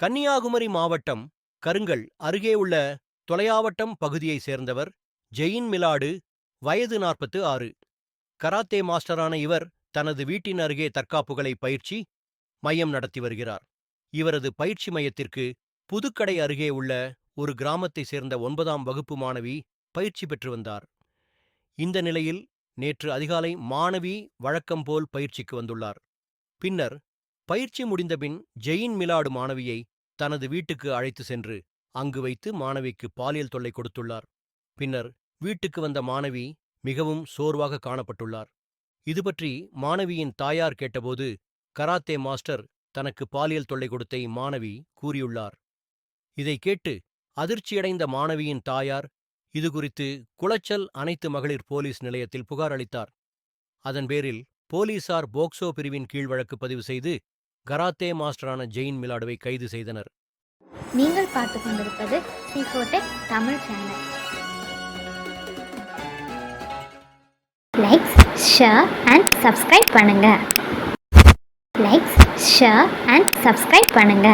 கன்னியாகுமரி மாவட்டம் கருங்கல் அருகே உள்ள தொலையாவட்டம் பகுதியைச் சேர்ந்தவர் ஜெயின் மிலாடு வயது நாற்பத்து ஆறு. கராத்தே மாஸ்டரான இவர் தனது வீட்டின் அருகே தற்காப்புகளை பயிற்சி மையம் நடத்தி வருகிறார். இவரது பயிற்சி மையத்திற்கு புதுக்கடை அருகே உள்ள ஒரு கிராமத்தைச் சேர்ந்த ஒன்பதாம் வகுப்பு மாணவி பயிற்சி பெற்று வந்தார். இந்த நிலையில் நேற்று அதிகாலை மாணவி வழக்கம்போல் பயிற்சிக்கு வந்துள்ளார். பின்னர் பயிற்சி முடிந்தபின் ஜெயின் மிலாடு மாணவியை தனது வீட்டுக்கு அழைத்து சென்று அங்கு வைத்து மாணவிக்கு பாலியல் தொல்லை கொடுத்துள்ளார். பின்னர் வீட்டுக்கு வந்த மாணவி மிகவும் சோர்வாக காணப்பட்டுள்ளார். இதுபற்றி மாணவியின் தாயார் கேட்டபோது கராத்தே மாஸ்டர் தனக்கு பாலியல் தொல்லை கொடுத்த இம்மாணவி கூறியுள்ளார். இதை கேட்டு அதிர்ச்சியடைந்த மாணவியின் தாயார் இதுகுறித்து குளச்சல் அனைத்து மகளிர் போலீஸ் நிலையத்தில் புகார் அளித்தார். அதன் பேரில் போலீசார் போக்சோ பிரிவின் கீழ் வழக்கு பதிவு செய்து கராத்தே மாஸ்டரான ஜெயின் மிலாடுவை கைது செய்தனர். நீங்கள் பார்த்து கொண்டிருப்பது சிஃபோடெக் Tamil channel. Likes share and subscribe பண்ணுங்க. லைக்ஸ் ஷேர் அண்ட் சப்ஸ்கிரைப் பண்ணுங்க.